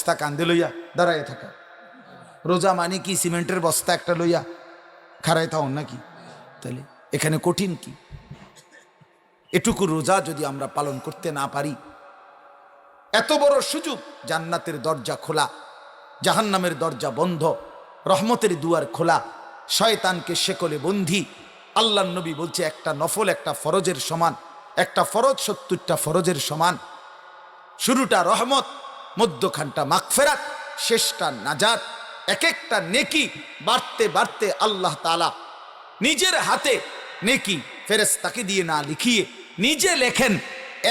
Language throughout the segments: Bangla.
বস্তা কান্দে লইয়া, দাঁড়াইয়া থাকা। রোজা মানে কি? সিমেন্টের বস্তা একটা লইয়া খাড়াই থাও নাকি? তাহলে এখানে কঠিন কি? এটুকু রোজা যদি আমরা পালন করতে না পারি, এত বড় সুযোগ জান্নাতের দরজা খোলা, জাহান্নামের দরজা বন্ধ, রহমতের দুয়ার খোলা, শয়তানকে শেকলে বন্ধি আল্লাহ নবী বলছে একটা নফল একটা ফরজের সমান, একটা ফরজ সত্তরটা ফরজের সমান। শুরুটা রহমত মধ্যখানটা মাগফেরাত, শেষটা নাজাত এক একটা নেকি বাড়তে বাড়তে আল্লাহ তালা নিজের হাতে নেকি ফেরেস্তাকে দিয়ে না লিখিয়ে নিজে লেখেন,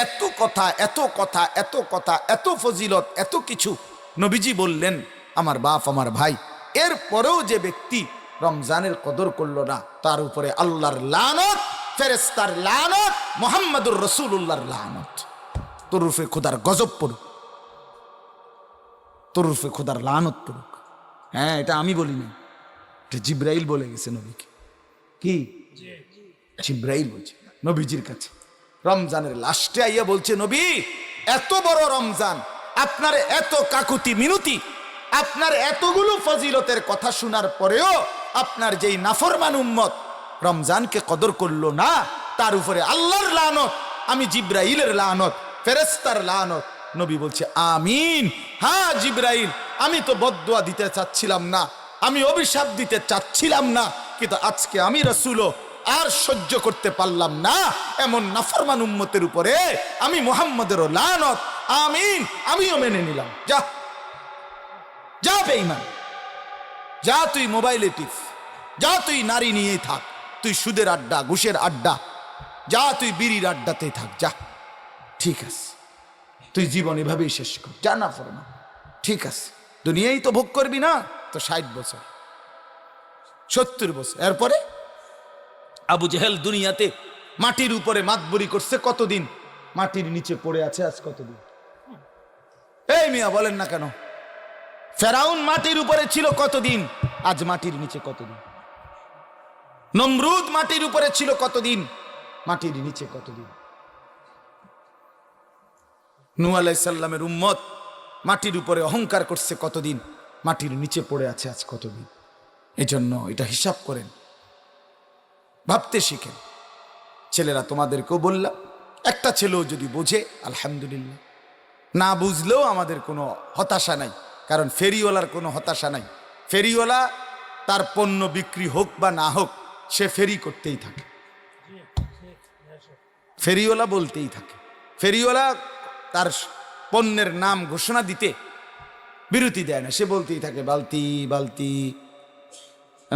এত কথা এত কথা এত কথা, এত ফজিলত, এত কিছু নবীজি বললেন, আমার বাপ, আমার ভাই। এর পরেও যে ব্যক্তি রমজানের কদর করল না, তার উপরে আল্লাহর লানত ফেরেস্তার লানত, মোহাম্মদুর রসুল্লাহর লানত। তরুফে খুদার গজব পড়ুক। তরুফে খুদার লানত পড়ুক। হ্যাঁ এটা আমি বলি না। এটা জিব্রাইল বলে গেছে নবীকে। কি? জিব্রাইল বলছে নবীজির কাছে। রমজানের লাস্টে আইয়া বলছে নবী এত বড় রমজান আপনার এত কাকুতি মিনতি আপনার এতগুলো ফজিলতের কথা শোনার পরেও আপনার যেই নাফরমান উম্মত রমজানকে কদর করল না তার উপরে আল্লাহর লানত আমি জিব্রাইলের লানত ফেরেস্তার লানত। নবী বলছে আমিন। হ্যাঁ জিব্রাইল, আমি তো বদুয়া দিতে চাচ্ছিলাম না, আমি অভিশাপ দিতে চাচ্ছিলাম না, কিন্তু আজকে আমি রসুলও আর সহ্য করতে পারলাম না, এমন নাফরমান উম্মতের উপরে আমি মোহাম্মদেরও লানত, আমিন, আমিও মেনে নিলাম। যা যা বেঈমান, যা তুই মোবাইলে টিপ যা তুই নারী নিয়েই থাক, তুই সুদের আড্ডা, ঘুষের আড্ডা, যা তুই বিড়ির আড্ডাতেই থাক, যা, ঠিক আছে। তুই জীবন এভাবেই শেষ কর। যা না ফরমা ঠিক আছে। দুনিয়াই তো ভোগ করবি না, তো ষাট বছর, সত্তর বছর। এরপরে? আবু জেহেল দুনিয়াতে মাটির উপরে মাতবরি করছে কতদিন? মাটির নিচে পড়ে আছে আজ কতদিন? এই মিয়া, বলেন না কেন? ফেরাউন মাটির উপরে ছিল কতদিন? আজ মাটির নিচে কতদিন? নমরুদ মাটির উপরে ছিল কতদিন? মাটির নিচে কতদিন? নু আলাইসাল্লামের উম্মত মাটির উপরে অহংকার করছে কতদিন? মাটির নিচে পড়ে আছে আজ কতদিন? এজন্য এটা হিসাব করেন। ভাবতে শিখেন। ছেলেরা তোমাদেরকেও বললাম, একটা ছেলেও যদি বোঝে, আলহামদুলিল্লাহ। না বুঝলেও আমাদের কোনো হতাশা নাই, কারণ ফেরিওয়ালার কোনো হতাশা নাই। ফেরিওয়ালা তার পণ্য বিক্রি হোক বা না হোক, সে ফেরি করতেই থাকে। ফেরিওয়ালা বলতেই থাকে। ফেরিওয়ালা তার পণ্যের নাম ঘোষণা দিতে বিরতি দেয় না। সে বলতেই থাকে, বালতি বালতি।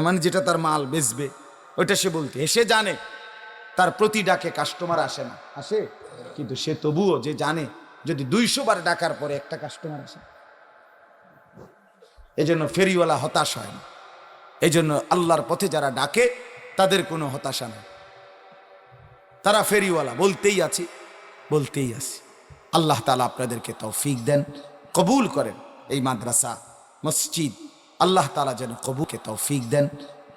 মানে যেটা তার মাল বেচবে, ওইটা সে বলতে। সে জানে, তার প্রতি ডাকে কাস্টমার আসে না। আসে? কিন্তু সে তবুও যে জানে, যদি দুইশো বার ডাকার পরে একটা কাস্টমার আসে। এজন্য ফেরিওয়ালা হতাশ হয় না। এজন্য আল্লাহর পথে যারা ডাকে, তাদের কোনো হতাশা নেই। তারা ফেরিওয়ালা, বলতেই আছে বলতেই আছে। আল্লাহ তালা আপনাদেরকে তৌফিক দেন, কবুল করেন এই মাদ্রাসা, মসজিদ। আল্লাহ তালা যেন কবুকে তৌফিক দেন,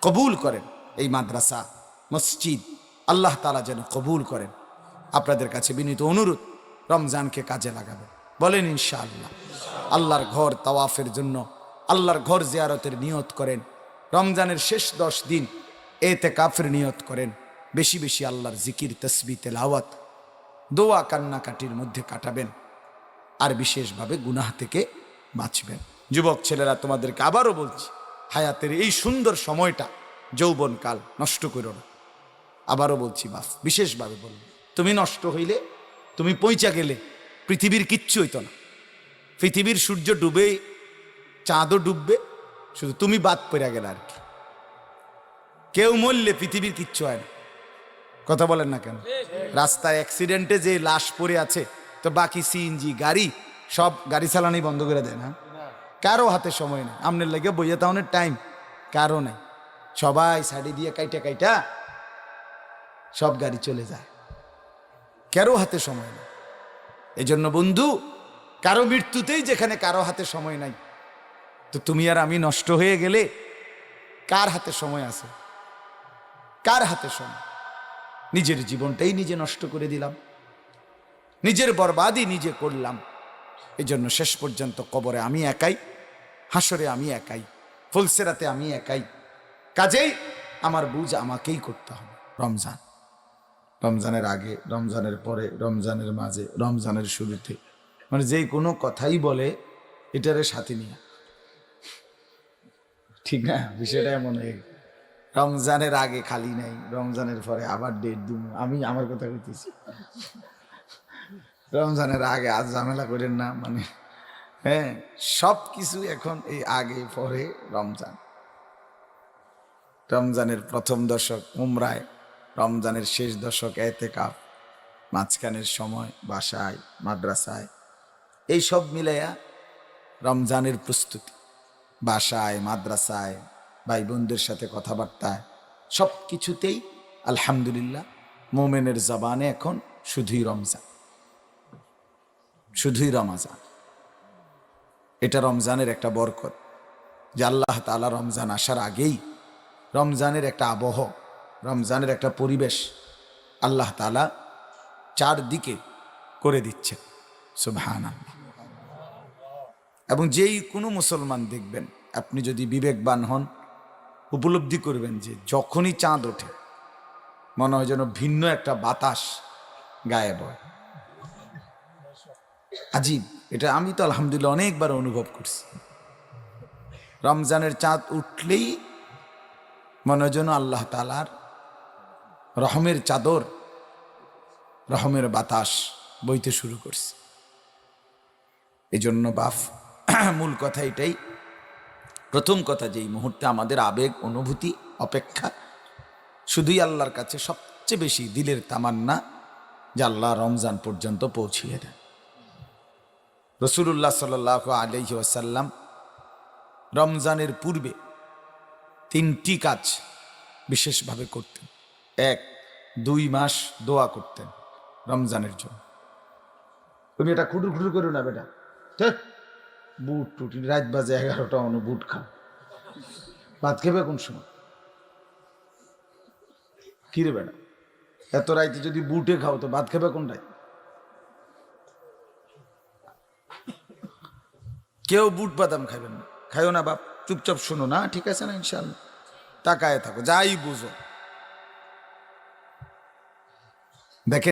কবুল করেন এই মাদ্রাসা, মসজিদ। আল্লাহ তালা যেন কবুল করেন। আপনাদের কাছে বিনীত অনুরোধ, রমজানকে কাজে লাগাবেন। বলেন ইনশাআল্লাহ। আল্লাহর ঘর তাওয়াফের জন্য, আল্লাহর ঘর জিয়ারতের নিয়ত করেন। রমজানের শেষ দশ দিন এতে কাফের নিয়ত করেন। বেশি বেশি আল্লাহর জিকির, তসবি, তেলাওয়াত দোয়া কান্নাকাটির মধ্যে কাটাবেন আর বিশেষভাবে গুনাহ থেকে বাঁচবেন। যুবক ছেলেরা, তোমাদেরকে আবারও বলছি, হায়াতের এই সুন্দর সময়টা যৌবনকাল নষ্ট করো না। আবারও বলছি বাফ বিশেষভাবে বলল তুমি নষ্ট হইলে, তুমি পৌঁছা গেলে পৃথিবীর কিচ্ছু হইতো না। পৃথিবীর সূর্য ডুবে চাঁদও ডুববে, শুধু তুমি বাদ পড়ে গেলে আর কি। কেউ মরলে পৃথিবীর কিচ্ছু হয় না। কথা বলেন না কেন? রাস্তায় অ্যাক্সিডেন্টে যে লাশ পড়ে আছে, তো বাকি সিএনজি গাড়ি, সব গাড়ি চালানোই বন্ধ করে দেয় না? কারও হাতে সময় নেই। আমনের লেগে বইয়া তাহনের টাইম কারও নেই। সবাই শাড়ি দিয়ে কাইটা কাইটা সব গাড়ি চলে যায়। কারও হাতে সময় নেই। এই জন্য বন্ধু, কারও মৃত্যুতেই যেখানে কারও হাতে সময় নাই, তো তুমি আর আমি নষ্ট হয়ে গেলে কার হাতে সময় আছে? কার হাতে সময়? নিজের জীবনটাই নিজে নষ্ট করে দিলাম। নিজের বরবাদই নিজে করলাম। এই জন্য শেষ পর্যন্ত কবরে আমি একাই, হাসরে আমি একাই, ফুলসেরাতে আমি একাই। কাজেই আমার বুঝ আমাকেই করতে হবে রমজান। রমজানের আগে, রমজানের পরে, রমজানের মাঝে, রমজানের শুরুতে। মানে যেই কোনো কথাই বলে, এটারে সাথে নিয়ে ঠিক না? বিষয়টা এমন হয়ে। রমজানের আগে খালি নাই, রমজানের পরে আবার ডেট দিব আমি আমার কথা কইতেছি। রমজানের আগে আজ ঝামেলা করেন না মানে হ্যাঁ সব কিছু এখন এই আগে, পরে রমজান। রমজানের প্রথম দশক উমরায়, রমজানের শেষ দশক এতে কাপ মাঝখানের সময় বাসায়, মাদ্রাসায়। এই সব মিলাইয়া রমজানের প্রস্তুতি। বাসায়, মাদ্রাসায় ভাই বোনদের সাথে কথাবার্তায় সব কিছুতেই আলহামদুলিল্লাহ মোমেনের জবানে এখন শুধুই রমজান। শুধুই রমাজান। এটা রমজানের একটা বরকত যে আল্লাহ তালা রমজান আসার আগেই রমজানের একটা আবহ, রমজানের একটা পরিবেশ আল্লাহ তালা চারদিকে করে দিচ্ছে সুবহান এবং যেই কোনো মুসলমান দেখবেন, আপনি যদি বিবেকবান হন উপলব্ধি করবেন যে যখনই চাঁদ ওঠে, মনে হয় যেন ভিন্ন একটা বাতাস গায়ে বয়। আজীব, এটা আমি তো আলহামদুলিল্লাহ অনেকবার অনুভব করছি। রমজানের চাঁদ উঠলেই মনে হয় যেন আল্লাহ তালার রহমের চাদর, রহমের বাতাস বইতে শুরু করছে। এই জন্য বাফ, মূল কথা এটাই। প্রথম কথা যে এই মুহূর্তে আমাদের আবেগ, অনুভূতি, অপেক্ষা শুধুই আল্লাহর কাছে সবচেয়ে বেশি দিলের তামান্না যে আল্লাহ রমজান পর্যন্ত পৌঁছিয়ে দেন। রসুল্লাহ সাল আলহি ওয়াসাল্লাম রমজানের পূর্বে তিনটি কাজ বিশেষভাবে করতেন। এক, দুই মাস দোয়া করতেন রমজানের জন্য। তুমি এটা খুটুর খুটুর করো না বেটা। বুট টুটি, রাত বাজে এগারোটা, অনু বুট খাও। ভাত খেবে কোন সময়? কিরে বেটা? এত রাইতে যদি বুটে খাও, তো ভাত খাবে কোন রাত কেউ বুট বাদাম খাবেন না। খাইও না বাপ, চুপচাপ শোনো না, ঠিক আছে না ইনশাল্লাহ তাকায় থাকো, যাই বুঝো। দেখে